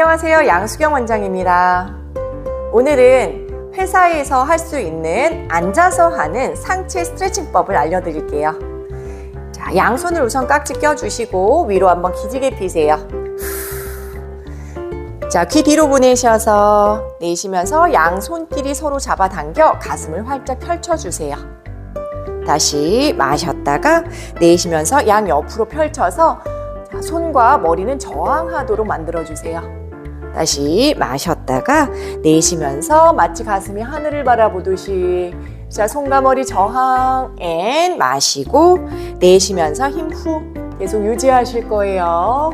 안녕하세요. 양수경 원장입니다. 오늘은 회사에서 할 수 있는 앉아서 하는 상체 스트레칭법을 알려드릴게요. 자, 양손을 우선 깍지 껴주시고 위로 한번 기지개 피세요. 자, 귀 뒤로 보내셔서 내쉬면서 양손끼리 서로 잡아당겨 가슴을 활짝 펼쳐주세요. 다시 마셨다가 내쉬면서 양 옆으로 펼쳐서 자, 손과 머리는 저항하도록 만들어주세요. 다시 마셨다가 내쉬면서 마치 가슴이 하늘을 바라보듯이 자 손과 머리 저항 앤 마시고 내쉬면서 힘 후 계속 유지하실 거예요.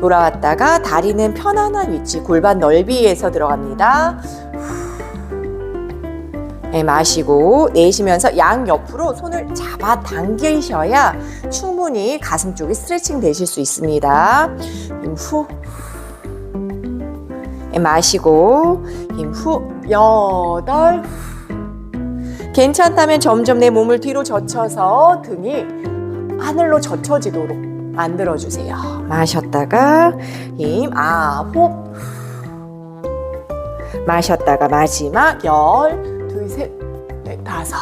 돌아왔다가 다리는 편안한 위치 골반 넓이에서 들어갑니다. 네, 마시고 내쉬면서 양 옆으로 손을 잡아 당기셔야 충분히 가슴 쪽이 스트레칭 되실 수 있습니다. 힘 후. 네, 마시고 힘 후. 여덟. 괜찮다면 점점 내 몸을 뒤로 젖혀서 등이 하늘로 젖혀지도록 만들어 주세요. 마셨다가 힘 아홉. 마셨다가 마지막 열, 둘, 셋, 넷, 다섯.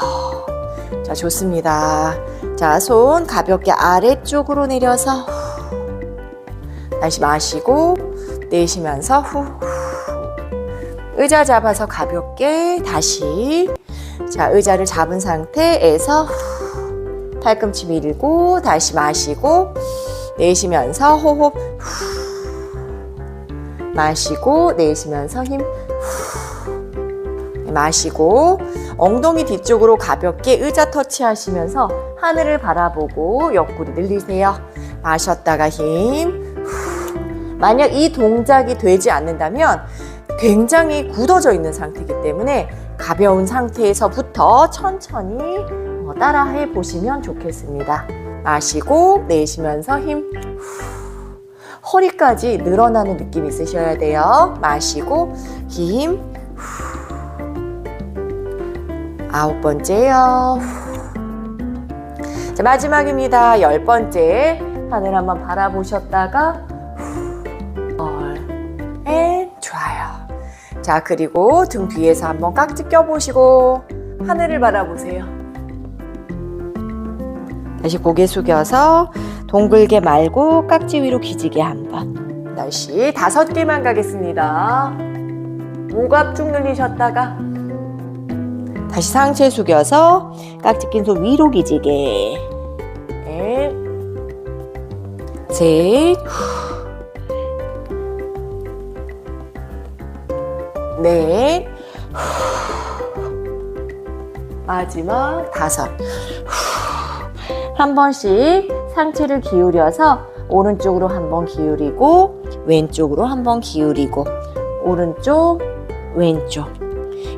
자, 좋습니다. 자, 손 가볍게 아래쪽으로 내려서 후. 다시 마시고 내쉬면서 후. 의자 잡아서 가볍게 다시 자, 의자를 잡은 상태에서 후. 팔꿈치 밀고 다시 마시고 내쉬면서 호흡 후. 마시고 내쉬면서 힘 후. 마시고 엉덩이 뒤쪽으로 가볍게 의자 터치하시면서 하늘을 바라보고 옆구리 늘리세요. 마셨다가 힘. 후. 만약 이 동작이 되지 않는다면 굉장히 굳어져 있는 상태이기 때문에 가벼운 상태에서부터 천천히 어, 따라해 보시면 좋겠습니다. 마시고 내쉬면서 힘. 후. 허리까지 늘어나는 느낌 있으셔야 돼요. 마시고 힘. 후. 아홉 번째요. 후. 자, 마지막입니다. 열 번째. 하늘 한번 바라보셨다가 자, 그리고 등 뒤에서 한번 깍지 껴보시고 하늘을 바라보세요. 다시 고개 숙여서 동글게 말고 깍지 위로 기지개 한 번. 다시 다섯 개만 가겠습니다. 목앞쭉 늘리셨다가 다시 상체 숙여서 깍지 낀 손 위로 기지개. 넷, 셋, 넷, 마지막 다섯. 한 번씩 상체를 기울여서 오른쪽으로 한 번 기울이고 왼쪽으로 한 번 기울이고 오른쪽 왼쪽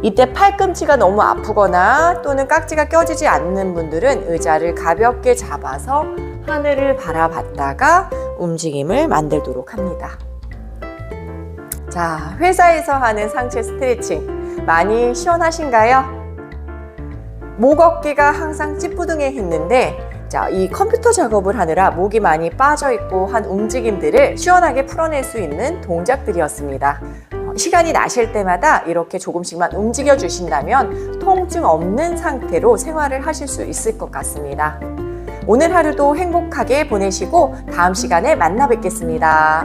이때 팔꿈치가 너무 아프거나 또는 깍지가 껴지지 않는 분들은 의자를 가볍게 잡아서 하늘을 바라봤다가 움직임을 만들도록 합니다. 자, 회사에서 하는 상체 스트레칭 많이 시원하신가요? 목 어깨가 항상 찌뿌둥해 했는데 자, 이 컴퓨터 작업을 하느라 목이 많이 빠져 있고 한 움직임들을 시원하게 풀어낼 수 있는 동작들이었습니다. 어, 시간이 나실 때마다 이렇게 조금씩만 움직여 주신다면 통증 없는 상태로 생활을 하실 수 있을 것 같습니다. 오늘 하루도 행복하게 보내시고 다음 시간에 만나 뵙겠습니다.